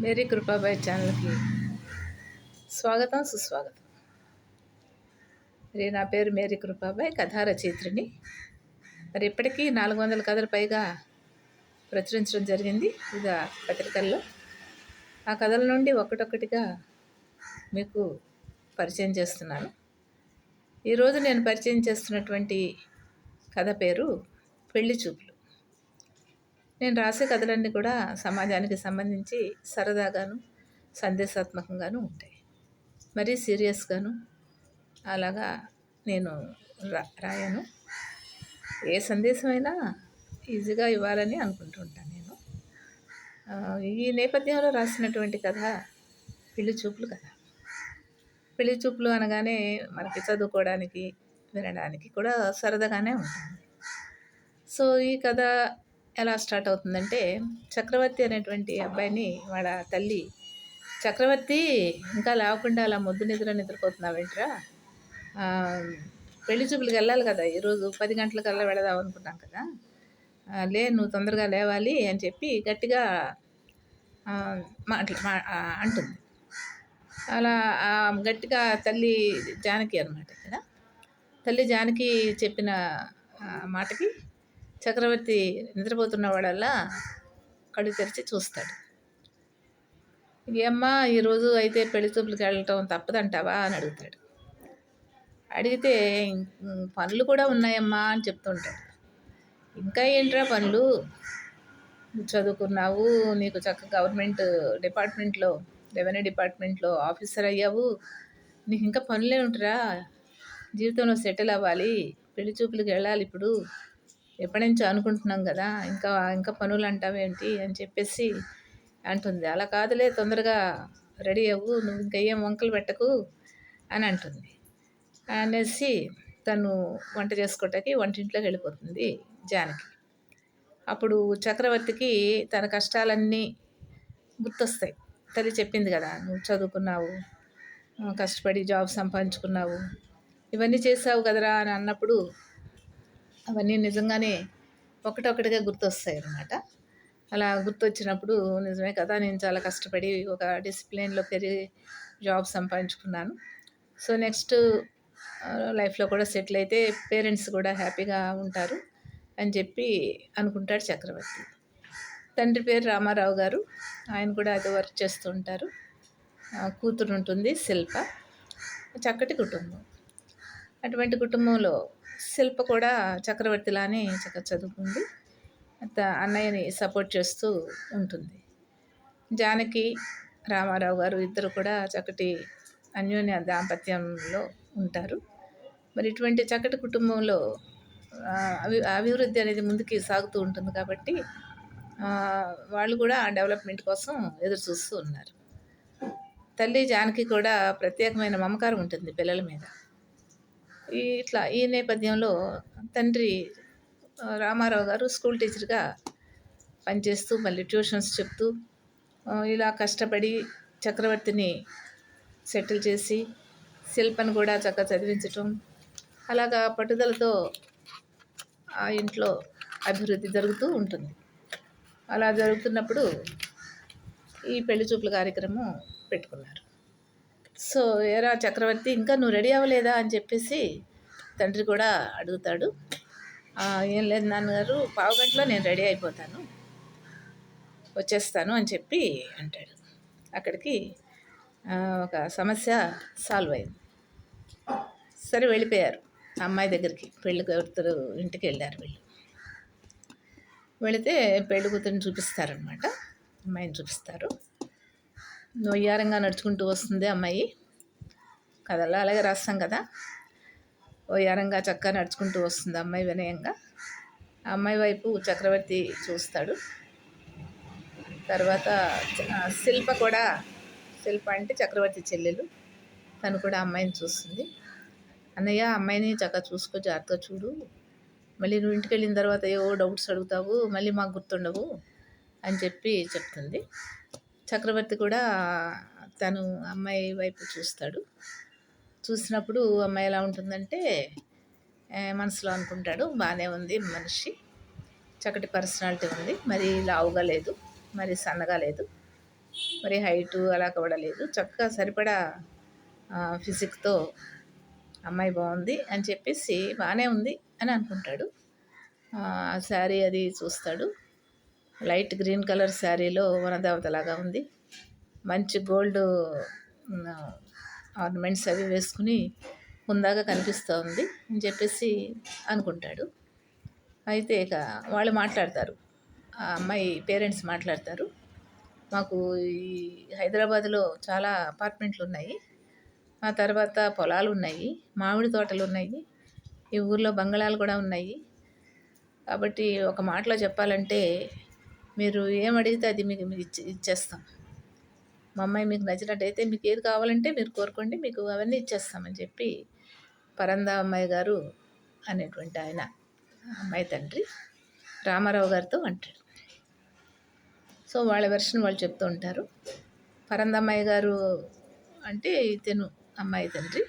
Mary Kripabai ఛానల్కి స్వాగతం సుస్వాగతం మరి నా పేరు మేరీ కృపాబాయ్ కథా రచయిత్రిని మరి ఇప్పటికీ నాలుగు వందల కథలు పైగా ప్రచురించడం జరిగింది వివిధ పత్రికల్లో. ఆ కథల నుండి ఒకటొక్కటిగా మీకు పరిచయం చేస్తున్నాను. ఈరోజు నేను పరిచయం చేస్తున్నటువంటి కథ పేరు పెళ్ళి చూపులు. నేను రాసే కథలన్నీ కూడా సమాజానికి సంబంధించి సరదాగాను సందేశాత్మకంగాను ఉంటాయి. మరీ సీరియస్గాను అలాగా నేను రా రాయను. ఏ సందేశమైనా ఈజీగా ఇవ్వాలని అనుకుంటూ ఉంటాను నేను. ఈ నేపథ్యంలో రాసినటువంటి కథ పెళ్ళి చూపులు కథ పెళ్ళి చూపులు అనగానే మనకి చదువుకోవడానికి వినడానికి కూడా సరదాగానే ఉంటుంది. సో ఈ కథ ఎలా స్టార్ట్ అవుతుందంటే చక్రవర్తి అనేటువంటి అబ్బాయిని వాళ్ళ తల్లి చక్రవర్తి ఇంకా లేవకుండా అలా మొద్దు నిద్ర నిద్రపోతున్నావేంట్రా? ఆ, పెళ్ళి చూపులకు వెళ్ళాలి కదా ఈరోజు పది గంటలకల్లా వెళదాం అనుకున్నాం కదా. లే నువ్వు తొందరగా లేవాలి అని చెప్పి గట్టిగా మాట్లా మా అంటుంది. అలా గట్టిగా తల్లి జానకి అనమాట ఇక్కడ తల్లి జానకి చెప్పిన మాటకి చక్రవర్తి నిద్రపోతున్న వాడల్లా కళ్ళు తెరిచి చూస్తాడు. ఏమ్మా ఈరోజు అయితే పెళ్ళి చూపులకు వెళ్ళటం తప్పదంటావా? అని అడుగుతాడు. అడిగితే పనులు కూడా ఉన్నాయమ్మా అని చెప్తుంటాడు. ఇంకా ఏంట్రా పనులు? చదువుకున్నావు నీకు చక్క గవర్నమెంట్ డిపార్ట్మెంట్లో రెవెన్యూ డిపార్ట్మెంట్లో ఆఫీసర్ అయ్యావు నీకు ఇంకా పనులే ఉంటారా? జీవితంలో సెటిల్ అవ్వాలి పెళ్ళి చూపులకు వెళ్ళాలి ఇప్పుడు. ఎప్పటి నుంచో అనుకుంటున్నాం కదా ఇంకా ఇంకా పనులు అంటావేంటి అని చెప్పేసి అంటుంది. అలా కాదులే తొందరగా రెడీ అవ్వు నువ్వు ఇంకా ఏం వంకలు పెట్టకు అని అంటుంది. అనేసి తను వంట చేసుకోవటానికి వంటింట్లోకి వెళ్ళిపోతుంది జానకి. అప్పుడు చక్రవర్తికి తన కష్టాలన్నీ గుర్తొస్తాయి. తల్లి చెప్పింది కదా నువ్వు చదువుకున్నావు కష్టపడి జాబ్ సంపాదించుకున్నావు ఇవన్నీ చేసావు కదరా అని అన్నప్పుడు అవన్నీ నిజంగానే ఒకటొకటిగా గుర్తొస్తాయి అన్నమాట అలా గుర్తొచ్చినప్పుడు నిజమే కదా నేను చాలా కష్టపడి ఒక డిసిప్లిన్లో పెరిగి జాబ్ సంపాదించుకున్నాను. సో నెక్స్ట్ లైఫ్లో కూడా సెటిల్ అయితే పేరెంట్స్ కూడా హ్యాపీగా ఉంటారు అని చెప్పి అనుకుంటాడు చక్రవర్తి. తండ్రి పేరు రామారావు గారు ఆయన కూడా అది వర్క్ చేస్తూ ఉంటారు. కూతురు ఉంటుంది శిల్ప చక్కటి కుటుంబం. అటువంటి కుటుంబంలో శిల్ప కూడా చక్రవర్తిలానే చక్కగా చదువుకుంది. అత్త- అన్నయ్యని సపోర్ట్ చేస్తూ ఉంటుంది. జానకి రామారావు గారు ఇద్దరు కూడా చక్కటి అన్యోన్య దాంపత్యంలో ఉంటారు. మరి ఇటువంటి చక్కటి కుటుంబంలో అభి అభివృద్ధి అనేది ముందుకి సాగుతూ ఉంటుంది కాబట్టి వాళ్ళు కూడా డెవలప్మెంట్ కోసం ఎదురు చూస్తూ ఉన్నారు. తల్లి జానకి కూడా ప్రత్యేకమైన మమకారం ఉంటుంది పిల్లల మీద. ఈ ఇట్లా ఈ నేపథ్యంలో తండ్రి రామారావు గారు స్కూల్ టీచర్గా పనిచేస్తూ మళ్ళీ ట్యూషన్స్ చెప్తూ ఇలా కష్టపడి చక్రవర్తిని సెటిల్ చేసి శిల్పను కూడా చక్కగా చదివించటం అలాగా పట్టుదలతో ఆ ఇంట్లో అభివృద్ధి జరుగుతూ ఉంటుంది. అలా జరుగుతున్నప్పుడు ఈ పెళ్ళి చూపుల కార్యక్రమం పెట్టుకున్నారు. సో ఏరా చక్రవర్తి ఇంకా నువ్వు రెడీ అవ్వలేదా? అని చెప్పేసి తండ్రి కూడా అడుగుతాడు. ఏం లేదు నాన్నగారు పావు గంటలో నేను రెడీ అయిపోతాను. వచ్చేస్తాను అని చెప్పి అంటాడు. అక్కడికి ఒక సమస్య సాల్వ్ అయింది. సరే వెళ్ళిపోయారు. అమ్మాయి దగ్గరికి పెళ్ళి కూతురు ఇంటికి వెళ్ళారు వీళ్ళు. వెళితే పెళ్ళి కూతురుని చూపిస్తారనమాట అమ్మాయిని చూపిస్తారు. నొయ్యారంగా నడుచుకుంటూ వస్తుంది అమ్మాయి. కథలో అలాగే రాస్తాం కదా. ఓయారంగా చక్కగా నడుచుకుంటూ వస్తుంది అమ్మాయి వినయంగా. ఆ అమ్మాయి వైపు చక్రవర్తి చూస్తాడు. తర్వాత శిల్ప కూడా శిల్ప అంటే చక్రవర్తి చెల్లెలు. తను కూడా అమ్మాయిని చూస్తుంది. అన్నయ్య అమ్మాయిని చక్కగా చూసుకో జాగ్రత్తగా చూడు. మళ్ళీ నువ్వు ఇంటికి వెళ్ళిన తర్వాత ఏవో డౌట్స్ అడుగుతావు మళ్ళీ మాకు గుర్తుండవు అని చెప్పి చెప్తుంది. చక్రవర్తి కూడా తను అమ్మాయి వైపు చూస్తాడు. చూసినప్పుడు అమ్మాయి ఎలా ఉంటుందంటే మనసులో అనుకుంటాడు బాగానే ఉంది మనిషి. చక్కటి పర్సనాలిటీ ఉంది. మరి లావుగా లేదు. మరి సన్నగా లేదు. మరి హైటు అలా కూడా లేదు. చక్కగా సరిపడా ఫిజిక్తో అమ్మాయి బాగుంది అని చెప్పేసి బాగానే ఉంది అని అనుకుంటాడు. శారీ అది చూస్తాడు. లైట్ గ్రీన్ కలర్ శారీలో వనదేవతలాగా ఉంది. మంచి గోల్డ్ ఆర్నమెంట్స్ అవి వేసుకుని హుందాగా కనిపిస్తూ ఉంది అని చెప్పేసి అనుకుంటాడు. అయితే ఇక వాళ్ళు మాట్లాడతారు. ఆ అమ్మాయి పేరెంట్స్ మాట్లాడతారు. మాకు ఈ హైదరాబాద్లో చాలా అపార్ట్మెంట్లు ఉన్నాయి. ఆ తర్వాత పొలాలు ఉన్నాయి మామిడి తోటలు ఉన్నాయి ఈ ఊర్లో బంగళాలు కూడా ఉన్నాయి. కాబట్టి ఒక మాటలో చెప్పాలంటే మీరు ఏం అడిగితే అది మీకు ఇచ్చి ఇచ్చేస్తాం. మా అమ్మాయి మీకు నచ్చినట్టయితే మీకు ఏది కావాలంటే మీరు కోరుకోండి మీకు అవన్నీ ఇచ్చేస్తామని చెప్పి పరందా అమ్మాయి గారు అనేటువంటి ఆయన అమ్మాయి తండ్రి రామారావు గారితో అంటాడు. సో వాళ్ళ వెర్షన్ వాళ్ళు చెప్తూ ఉంటారు. పరందమ్మాయి గారు అంటే ఇతను అమ్మాయి తండ్రి.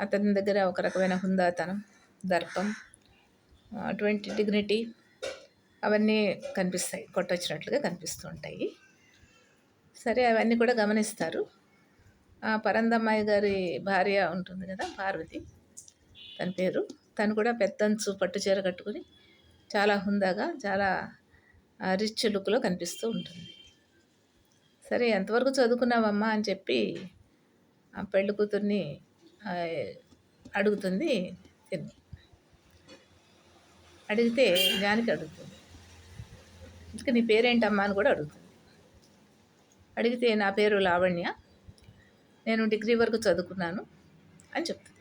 అతని దగ్గర ఒక రకమైన హుందాతనం దర్పం అటువంటి డిగ్నిటీ అవన్నీ కనిపిస్తాయి కొట్టొచ్చినట్లుగా కనిపిస్తూ ఉంటాయి సరే అవన్నీ కూడా గమనిస్తారు. ఆ పరందమ్మాయి గారి భార్య ఉంటుంది కదా పార్వతి తన పేరు. తను కూడా పెద్దంచు పట్టు చీర కట్టుకుని చాలా హుందాగా చాలా రిచ్ లుక్లో కనిపిస్తూ ఉంటుంది. సరే ఎంతవరకు చదువుకున్నావమ్మా అని చెప్పి ఆ పెళ్ళి కూతుర్ని అడుగుతుంది తిని. అడిగితే జానికి అడుగుతుంది. ఇంకా నీ పేరేంటమ్మా అని కూడా అడుగుతుంది అడిగితే నా పేరు లావణ్య. నేను డిగ్రీ వరకు చదువుకున్నాను అని చెప్తుంది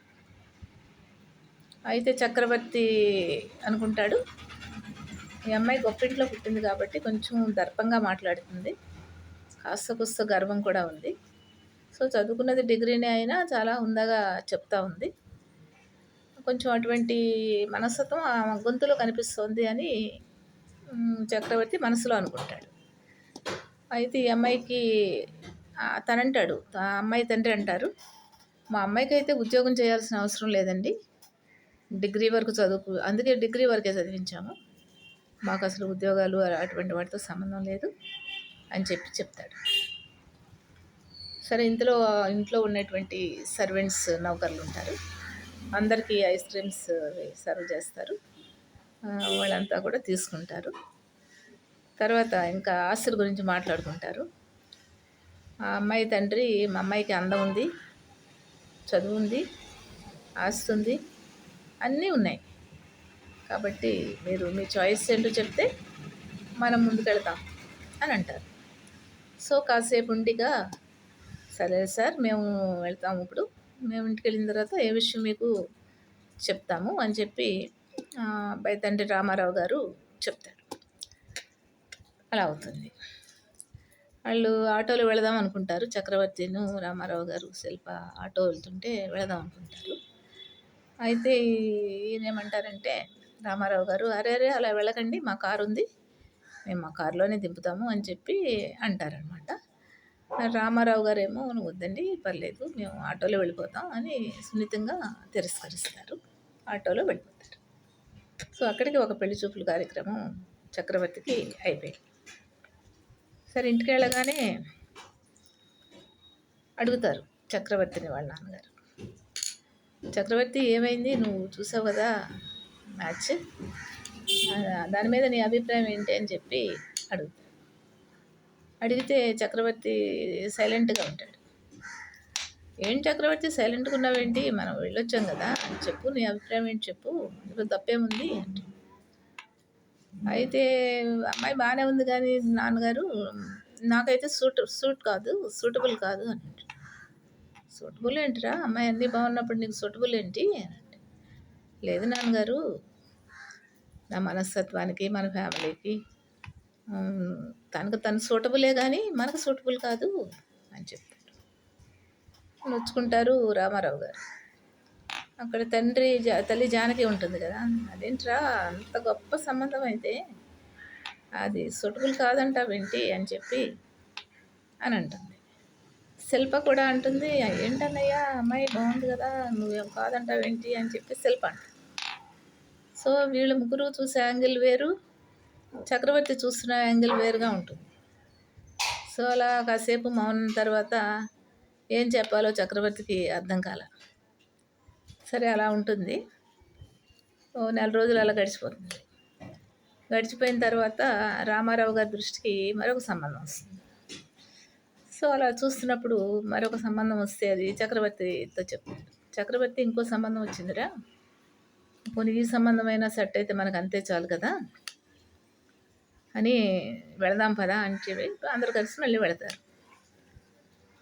అయితే చక్రవర్తి అనుకుంటాడు ఈ అమ్మాయి గొప్పింట్లో పుట్టింది కాబట్టి కొంచెం దర్పంగా మాట్లాడుతుంది. కాస్త కుస్త గర్వం కూడా ఉంది. సో చదువుకున్నది డిగ్రీనే అయినా చాలా ఉందగా చెప్తా ఉంది. కొంచెం అటువంటి మనస్తత్వం ఆ గొంతులో కనిపిస్తుంది అని చక్రవర్తి మనసులో అనుకుంటాడు. అయితే ఈ అమ్మాయికి తనంటాడు. అమ్మాయి తండ్రి అంటారు. మా అమ్మాయికి అయితే ఉద్యోగం చేయాల్సిన అవసరం లేదండి. డిగ్రీ వరకు చదువుకు అందుకే డిగ్రీ వరకే చదివించాము. మాకు అసలు ఉద్యోగాలు అటువంటి వాటితో సంబంధం లేదు అని చెప్పి చెప్తాడు. సరే ఇంట్లో ఇంట్లో ఉన్నటువంటి సర్వెంట్స్ నౌకర్లు ఉంటారు. అందరికీ ఐస్ క్రీమ్స్ సర్వ్ చేస్తారు. వాళ్ళంతా కూడా తీసుకుంటారు. తర్వాత ఇంకా ఆస్తుల గురించి మాట్లాడుకుంటారు. ఆ అమ్మాయి తండ్రి మా అమ్మాయికి అందం ఉంది చదువు ఉంది ఆస్తి ఉంది అన్నీ ఉన్నాయి. కాబట్టి మీరు మీ చాయిస్ ఏంటో చెప్తే మనం ముందుకెళ్తాం అని అంటారు. సో కాసేపు ఉండిగా సరే సార్ మేము వెళ్తాము ఇప్పుడు. మేము ఇంటికి వెళ్ళిన తర్వాత ఏ విషయం మీకు చెప్తాము అని చెప్పి బైతండ్రి తండ్రి రామారావు గారు చెప్తారు. అలా అవుతుంది. వాళ్ళు ఆటోలో వెళదాం అనుకుంటారు. చక్రవర్తిను రామారావు గారు శిల్ప ఆటో వెళ్తుంటే వెళదాం అనుకుంటారు. అయితే ఏమంటారంటే రామారావు గారు అరే అరే అలా వెళ్ళకండి మా కారు ఉంది. మేము మా కారులోనే దింపుతాము అని చెప్పి అంటారనమాట. రామారావు గారు ఏమో నువ్వు వద్దండి పర్లేదు మేము ఆటోలో వెళ్ళిపోతాం అని సున్నితంగా తిరస్కరిస్తారు. ఆటోలో వెళ్ళిపోతాం సో అక్కడికి ఒక పెళ్ళి చూపుల కార్యక్రమం చక్రవర్తికి అయిపోయింది. సరే ఇంటికి వెళ్ళగానే అడుగుతారు చక్రవర్తిని వాళ్ళ నాన్నగారు. చక్రవర్తి ఏమైంది? నువ్వు చూసావు కదా మ్యాచ్? దాని మీద నీ అభిప్రాయం ఏంటి? అని చెప్పి అడుగుతారు. అడిగితే చక్రవర్తి సైలెంట్గా ఉంటాడు. ఏం చక్రవర్తి సైలెంట్గా ఉన్నావేంటి మనం వెళ్ళొచ్చాం కదా. అని చెప్పు నీ అభిప్రాయం ఏంటి చెప్పు. ఇప్పుడు తప్పేముంది? అంటే అయితే అమ్మాయి బాగానే ఉంది కానీ నాన్నగారు నాకైతే సూట్ సూట్ కాదు సూటబుల్ కాదు అని సూటబుల్ ఏంటిరా? అమ్మాయి అన్నీ బాగున్నప్పుడు నీకు సూటబుల్ ఏంటి? అని లేదు నాన్నగారు నా మనస్తత్వానికి మన ఫ్యామిలీకి తనకు తను సూటబులే కానీ మనకు సూటబుల్ కాదు అని చెప్పి. నొచ్చుకుంటారు రామారావు గారు. అక్కడ తండ్రి జా తల్లి జానకి ఉంటుంది కదా. అదేంట్రా అంత గొప్ప సంబంధం అయితే అది సొటుకులు కాదంట వింటి అని చెప్పి అని అంటుంది. శిల్ప కూడా అంటుంది ఏంటన్నయ్యా అమ్మాయి బాగుంది కదా నువ్వేం కాదంటావేంటి అని చెప్పి శిల్ప అంట సో వీళ్ళు ముగ్గురు చూసే యాంగిల్ వేరు చక్రవర్తి చూస్తున్న యాంగిల్ వేరుగా ఉంటుంది. సో అలా కాసేపు మౌనం తర్వాత ఏం చెప్పాలో చక్రవర్తికి అర్థం కాల. సరే అలా ఉంటుంది. ఓ నెల రోజులు అలా గడిచిపోతుంది. గడిచిపోయిన తర్వాత రామారావు గారి దృష్టికి మరొక సంబంధం వస్తుంది. సో అలా చూస్తున్నప్పుడు మరొక సంబంధం వస్తే అది చక్రవర్తితో చెప్తాడు చక్రవర్తి ఇంకో సంబంధం వచ్చిందిరా? పోనీ ఈ సంబంధమైన సెట్ అయితే మనకు అంతే చాలు కదా? అని వెళదాం పదా అని చెప్పి అందరు కలిసి మళ్ళీ వెళతారు.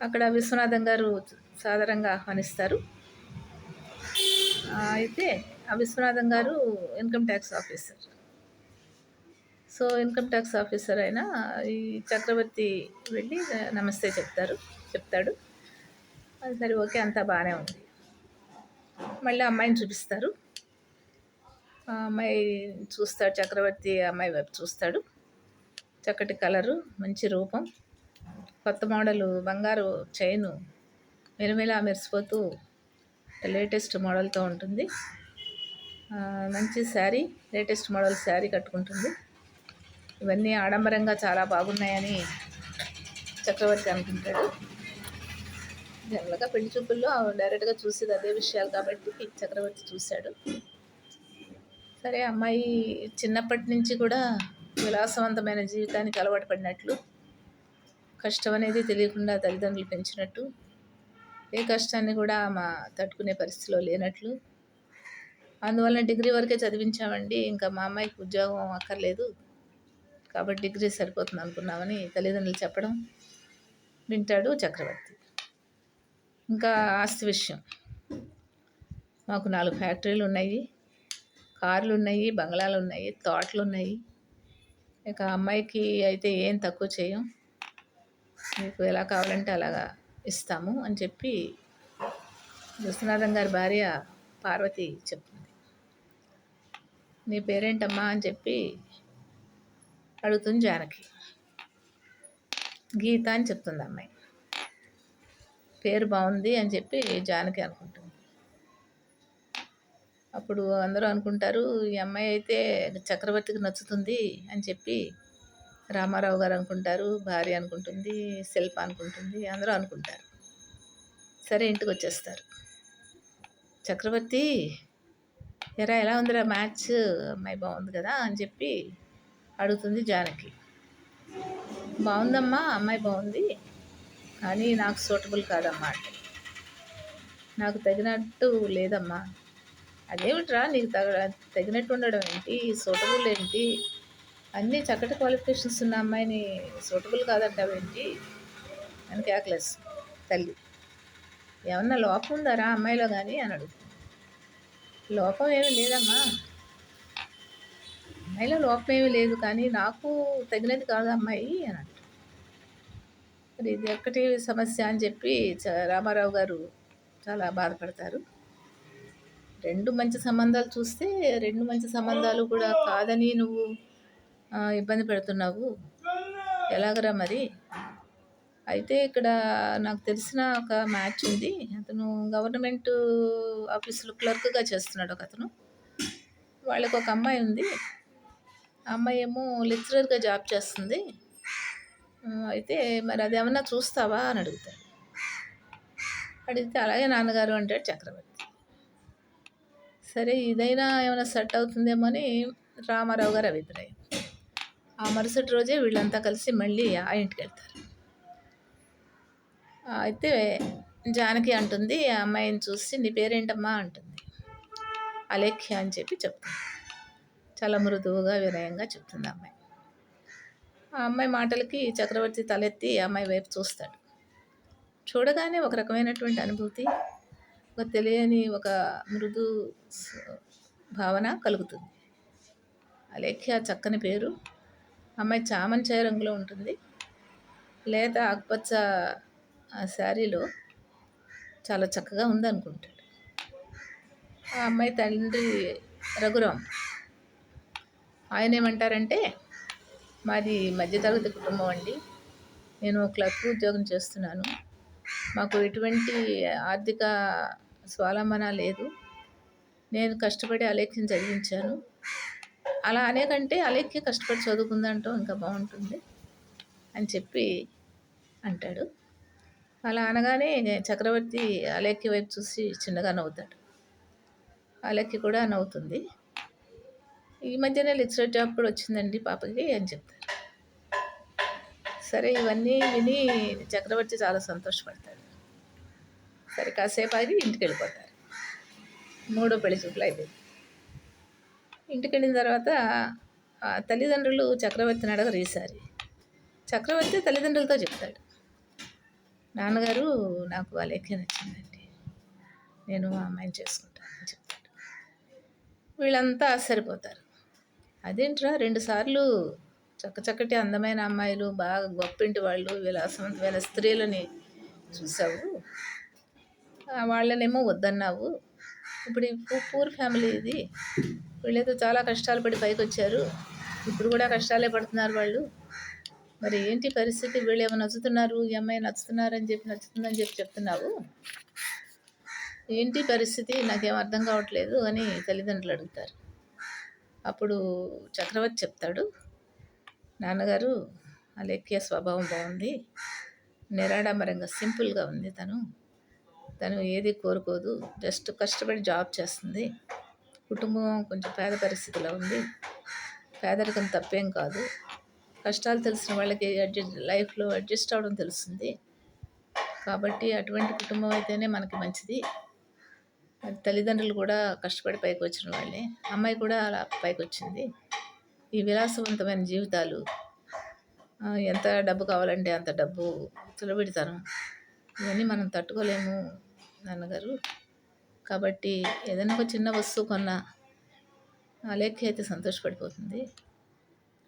అక్కడ విశ్వనాథం గారు సాధారణంగా ఆహ్వానిస్తారు. అయితే ఆ విశ్వనాథం గారు income tax officer. So income tax officer అయినా ఈ చక్రవర్తి వెళ్ళి నమస్తే చెప్తారు చెప్తాడు. అది సరే ఓకే అంతా బాగానే ఉంది. మళ్ళీ అమ్మాయిని చూపిస్తారు. ఆ అమ్మాయి చూస్తాడు చక్రవర్తి అమ్మాయి వైపు చూస్తాడు. చక్కటి కలరు మంచి రూపం. కొత్త మోడలు బంగారు చైను మెరిమెలా మెరిసిపోతూ లేటెస్ట్ మోడల్తో ఉంటుంది. మంచి శారీ లేటెస్ట్ మోడల్ శారీ కట్టుకుంటుంది. ఇవన్నీ ఆడంబరంగా చాలా బాగున్నాయని చక్రవర్తి అనుకుంటాడు. జనరల్గా పెళ్ళి చూపుల్లో డైరెక్ట్గా చూసేది అదే విషయాలు కాబట్టి చక్రవర్తి చూశాడు. సరే అమ్మాయి చిన్నప్పటి నుంచి కూడా విలాసవంతమైన జీవితానికి అలవాటు పడినట్లు కష్టం అనేది తెలియకుండా తల్లిదండ్రులు పెంచినట్టు ఏ కష్టాన్ని కూడా మా తట్టుకునే పరిస్థితిలో లేనట్లు. అందువలన డిగ్రీ వరకే చదివించామండి. ఇంకా మా అమ్మాయికి ఉద్యోగం అక్కర్లేదు. కాబట్టి డిగ్రీ సరిపోతుంది అనుకున్నామని తల్లిదండ్రులు చెప్పడం వింటాడు చక్రవర్తి. ఇంకా ఆస్తి విషయం. మాకు నాలుగు ఫ్యాక్టరీలు ఉన్నాయి. కార్లు ఉన్నాయి బంగ్లాలు ఉన్నాయి తోటలు ఉన్నాయి. ఇక అమ్మాయికి అయితే ఏం తక్కువ చేయం. మీకు ఎలా కావాలంటే అలాగా ఇస్తాము అని చెప్పి విశ్వనాథం గారి భార్య పార్వతి చెప్తుంది నీ పేరేంటమ్మా? అని చెప్పి అడుగుతుంది జానకి. గీత అని చెప్తుంది అమ్మాయి. పేరు బాగుంది అని చెప్పి జానకి అనుకుంటుంది. అప్పుడు అందరూ అనుకుంటారు ఈ అమ్మాయి అయితే చక్రవర్తికి నచ్చుతుంది అని చెప్పి రామారావు గారు అనుకుంటారు భార్య అనుకుంటుంది శిల్ప అనుకుంటుంది అందరూ అనుకుంటారు. సరే ఇంటికి వచ్చేస్తారు. చక్రవర్తి ఎరా ఎలా ఉందిరా మ్యాచ్? అమ్మాయి బాగుంది కదా అని చెప్పి అడుగుతుంది జానకి. బాగుందమ్మా అమ్మాయి బాగుంది కానీ నాకు సూటబుల్ కాదమ్మా అంటే. నాకు తగినట్టు లేదమ్మా. అదేమిట్రా నీకు తగ తగినట్టు ఉండడం ఏంటి? సూటబుల్ ఏంటి? అన్నీ చక్కటి క్వాలిఫికేషన్స్ ఉన్న అమ్మాయిని సూటబుల్ కాదంటావేంటి? అని కేకలేస్ తల్లి. ఏమన్నా లోపం ఉందారా అమ్మాయిలో కానీ అని అడుగుతుంది లోపం ఏమీ లేదమ్మా. అమ్మాయిలో లోపం ఏమీ లేదు కానీ నాకు తగినది కాదు అమ్మాయి అని మరి ఇది ఒక్కటి సమస్య అని చెప్పి చ- రామారావు గారు చాలా బాధపడతారు. రెండు మంచి సంబంధాలు చూస్తే రెండు మంచి సంబంధాలు కూడా కాదని నువ్వు ఇబ్బంది పెడుతున్నావు? ఎలాగరా మరి? అయితే ఇక్కడ నాకు తెలిసిన ఒక మ్యాచ్ ఉంది. అతను గవర్నమెంట్ ఆఫీసులో క్లర్క్గా చేస్తున్నాడు ఒక అతను. వాళ్ళకి ఒక అమ్మాయి ఉంది. ఆ అమ్మాయి ఏమో లెక్చరర్గా జాబ్ చేస్తుంది. అయితే మరి అది ఏమన్నా చూస్తావా అని అడుగుతాడు. అడిగితే అలాగే నాన్నగారు అంటాడు చక్రవర్తి. సరే ఇదైనా ఏమైనా సెట్ అవుతుందేమో అని రామారావు గారు అభిప్రాయం. ఆ మరుసటి రోజే వీళ్ళంతా కలిసి మళ్ళీ ఆ ఇంటికి వెళ్తారు. అయితే జానకి అంటుంది ఆ అమ్మాయిని చూసి నీ పేరేంటమ్మా? అంటుంది. అలేఖ్య అని చెప్పి చెప్తుంది. చాలా మృదువుగా వినయంగా చెప్తుంది అమ్మాయి. ఆ అమ్మాయి మాటలకి చక్రవర్తి తలెత్తి ఆ అమ్మాయి వైపు చూస్తాడు. చూడగానే ఒక రకమైనటువంటి అనుభూతి ఒక తెలియని ఒక మృదు స- భావన కలుగుతుంది. అలేఖ్య చక్కని పేరు అమ్మాయి చామంచాయ రంగులో ఉంటుంది. లేత ఆకుపచ్చ ఆ శారీలో చాలా చక్కగా ఉందనుకుంటాడు ఆ అమ్మాయి తండ్రి రఘురామ్. ఆయన ఏమంటారంటే మాది మధ్యతరగతి కుటుంబం అండి. నేను క్లర్క్ ఉద్యోగం చేస్తున్నాను. మాకు ఎటువంటి ఆర్థిక స్వాలంబన లేదు. నేను కష్టపడి అలేఖ్యం చదివించాను అలా అనేకంటే కంటే కష్టపడి చదువుకుందంటూ ఇంకా బాగుంటుంది అని చెప్పి అంటాడు. అలా అనగానే చక్రవర్తి అలేఖ్య వైపు చూసి చిన్నగా నవ్వుతాడు. అలేఖ్య కూడా నవ్వుతుంది. ఈ మధ్యనే లెక్చరర్ జాబ్ కూడా వచ్చిందండి పాపకి అని చెప్తారు సరే ఇవన్నీ విని చక్రవర్తి చాలా సంతోషపడతాడు. సరే కాసేపు ఆగి ఇంటికి వెళ్ళిపోతారు. మూడో పెళ్ళి చూపులు అయిపోయింది. ఇంటికి వెళ్ళిన తర్వాత తల్లిదండ్రులు చక్రవర్తిని అడగరు ఈసారి. చక్రవర్తి తల్లిదండ్రులతో చెప్తాడు. నాన్నగారు నాకు వాళ్ళ ఎక్కి నచ్చిందండి. నేను ఆ అమ్మాయిని చేసుకుంటానని చెప్తాడు. వీళ్ళంతా ఆశ్చర్యపోతారు. అదేంట్రా రెండుసార్లు చక్క చక్కటి అందమైన అమ్మాయిలు బాగా గొప్పింటి వాళ్ళు విలాసవంతమైన స్త్రీలని చూసావు. వాళ్ళనేమో వద్దన్నావు. ఇప్పుడు ఈ పూర్ ఫ్యామిలీ ఇది. వీళ్ళైతే చాలా కష్టాలు పడి పైకి వచ్చారు ఇప్పుడు కూడా కష్టాలే పడుతున్నారు వాళ్ళు. మరి ఏంటి పరిస్థితి? వీళ్ళు ఏమో నచ్చుతున్నారు? ఈ అమ్మాయి నచ్చుతున్నారు అని చెప్పి నచ్చుతుందని చెప్పి చెప్తున్నావు? ఏంటి పరిస్థితి? నాకేం అర్థం కావట్లేదు అని తల్లిదండ్రులు అడుగుతారు. అప్పుడు చక్రవర్తి చెప్తాడు. నాన్నగారు అలేఖ్య స్వభావం బాగుంది. నిరాడంబరంగా సింపుల్గా ఉంది తను. తను ఏది కోరుకోదు. జస్ట్ కష్టపడి జాబ్ చేస్తుంది. కుటుంబం కొంచెం పేద పరిస్థితిలో ఉంది. పేదరికం తప్పేం కాదు. కష్టాలు తెలిసిన వాళ్ళకి అడ్జస్ట్ లైఫ్లో అడ్జస్ట్ అవ్వడం తెలుస్తుంది. కాబట్టి అటువంటి కుటుంబం అయితేనే మనకి మంచిది. తల్లిదండ్రులు కూడా కష్టపడి పైకి వచ్చిన వాళ్ళే. అమ్మాయి కూడా అలా పైకి వచ్చింది. ఈ విలాసవంతమైన జీవితాలు ఎంత డబ్బు కావాలంటే అంత డబ్బు తులబెడతాను ఇవన్నీ మనం తట్టుకోలేము. నాన్నగారు. కాబట్టి ఏదైనా ఒక చిన్న వస్తువు కొన్నా లేఖ అయితే సంతోషపడిపోతుంది.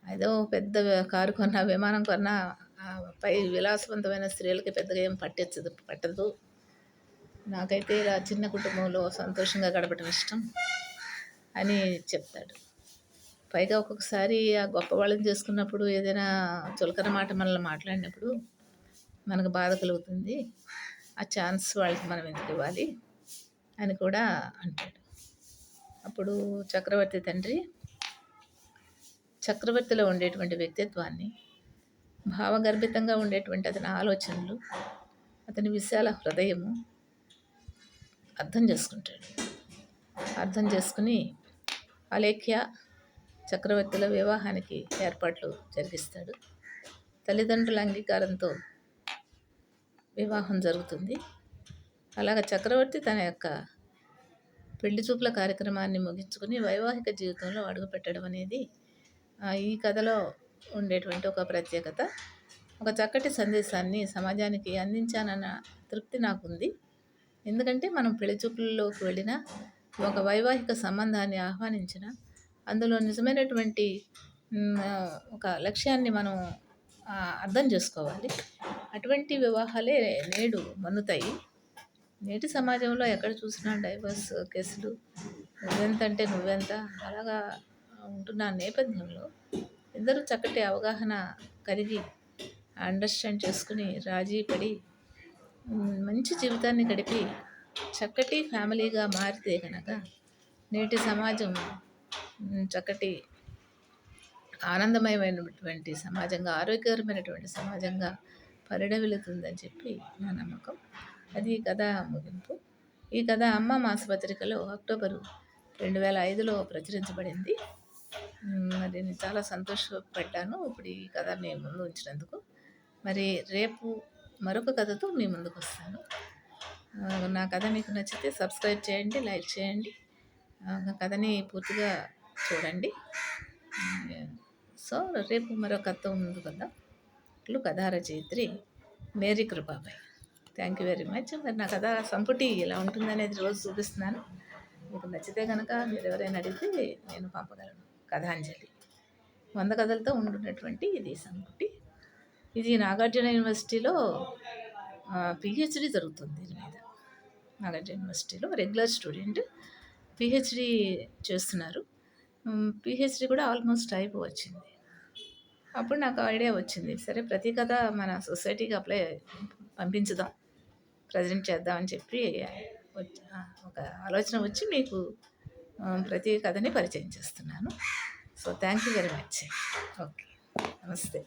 ఏదో పెద్ద కారు కొన్నా విమానం కొన్నా పై విలాసవంతమైన స్త్రీలకి పెద్దగా ఏం పట్టచ్చు పట్టదు. నాకైతే ఇలా చిన్న కుటుంబంలో సంతోషంగా గడపడం ఇష్టం అని చెప్తాడు. పైగా ఒక్కొక్కసారి ఆ గొప్ప వాళ్ళని చేసుకున్నప్పుడు ఏదైనా చులకన మాట మనల్ని మాట్లాడినప్పుడు మనకు బాధ కలుగుతుంది. ఆ ఛాన్స్ వాళ్ళకి మనం ఎందుకు ఇవ్వాలి అని కూడా అంటాడు. అప్పుడు చక్రవర్తి తండ్రి చక్రవర్తిలో ఉండేటువంటి వ్యక్తిత్వాన్ని భావగర్భితంగా ఉండేటువంటి అతని ఆలోచనలు అతని విశాల హృదయము అర్థం చేసుకుంటాడు. అర్థం చేసుకుని అలేఖ్య చక్రవర్తుల వివాహానికి ఏర్పాట్లు జరిగిస్తాడు. తల్లిదండ్రుల అంగీకారంతో వివాహం జరుగుతుంది. అలాగ చక్రవర్తి తన యొక్క పెళ్ళి చూపుల కార్యక్రమాన్ని ముగించుకుని వైవాహిక జీవితంలో అడుగుపెట్టడం అనేది ఈ కథలో ఉండేటువంటి ఒక ప్రత్యేకత. ఒక చక్కటి సందేశాన్ని సమాజానికి అందించానన్న తృప్తి నాకుంది. ఎందుకంటే మనం పెళ్ళి చూపులలోకి వెళ్ళిన ఒక వైవాహిక సంబంధాన్ని ఆహ్వానించిన అందులో నిజమైనటువంటి ఒక లక్ష్యాన్ని మనం అర్థం చేసుకోవాలి. అటువంటి వివాహాలే నేడు మన్నుతాయి. నేటి సమాజంలో ఎక్కడ చూసినా డైవర్స్ కేసులు నువ్వెంత అంటే నువ్వెంత అలాగా ఉంటున్న నేపథ్యంలో ఇద్దరు చక్కటి అవగాహన కలిగి అండర్స్టాండ్ చేసుకుని రాజీ పడి మంచి జీవితాన్ని గడిపి చక్కటి ఫ్యామిలీగా మారితే కనుక నేటి సమాజం చక్కటి ఆనందమయమైనటువంటి సమాజంగా ఆరోగ్యకరమైనటువంటి సమాజంగా పరిడవిల్లుతుందని చెప్పి నా నమ్మకం. అది ఈ కథ ముగింపు. ఈ కథ అమ్మ మాసపత్రికలో అక్టోబరు రెండు వేల ఐదులో ప్రచురించబడింది మరి నేను చాలా సంతోషపడ్డాను. ఇప్పుడు ఈ కథ మీ ముందు ఉంచినందుకు. మరి రేపు మరొక కథతో మీ ముందుకు వస్తాను. నా కథ మీకు నచ్చితే సబ్స్క్రైబ్ చేయండి లైక్ చేయండి. కథని పూర్తిగా చూడండి. సో రేపు మరో కథ ఉంది కదా. ఇట్లు కథా రచయిత్రి Mary Kripabai. Thank you very much మరి నా కథ సంపుటి ఇలా ఉంటుందనేది రోజు చూపిస్తున్నాను. మీకు నచ్చితే కనుక మీరు ఎవరైనా అడిగితే నేను పంపగలను. కథాంజలి. వంద కథలతో ఉంటున్నటువంటి ఇది సంపుటి. ఇది నాగార్జున యూనివర్సిటీలో పిహెచ్డి జరుగుతుంది దీని మీద. నాగార్జున యూనివర్సిటీలో రెగ్యులర్ స్టూడెంట్ పిహెచ్డి చేస్తున్నారు. పిహెచ్డి కూడా ఆల్మోస్ట్ అయిపోవచ్చింది అప్పుడు నాకు ఐడియా వచ్చింది. సరే ప్రతి కథ మన సొసైటీకి అప్లై పంపించుదాం. ప్రజెంట్ చేద్దామని చెప్పి ఒక ఆలోచన వచ్చి మీకు ప్రతి కథని పరిచయం చేస్తున్నాను. So thank you very much okay నమస్తే.